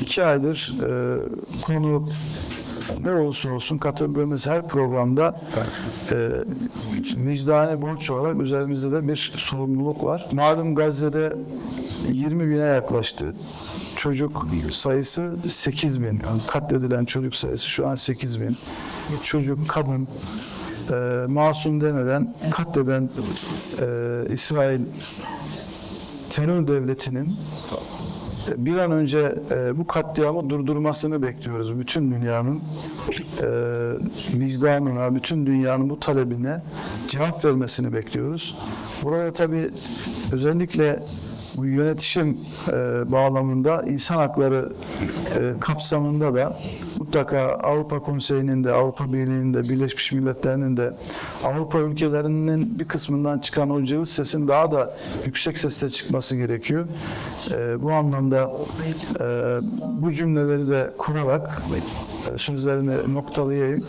iki aydır e, konu ne olursa olsun katıldığımız her programda e, vicdani borç olarak üzerimizde de bir sorumluluk var. Malum Gazze'de 20 bine yaklaştı. Çocuk sayısı 8 bin. Katledilen çocuk sayısı şu an 8 bin. Çocuk, kadın, e, masum demeden katleden e, İsrail terör devletinin bir an önce e, bu katliamı durdurmasını bekliyoruz. Bütün dünyanın e, vicdanına, bütün dünyanın bu talebine cevap vermesini bekliyoruz. Burada tabii özellikle bu yönetişim e, bağlamında insan hakları e, kapsamında da mutlaka Avrupa Konseyi'nin de, Avrupa Birliği'nin de, Birleşmiş Milletler'in de Avrupa ülkelerinin bir kısmından çıkan o cılız sesin daha da yüksek sesle çıkması gerekiyor. E, bu anlamda e, bu cümleleri de kurarak e, sözlerimi noktalayayım.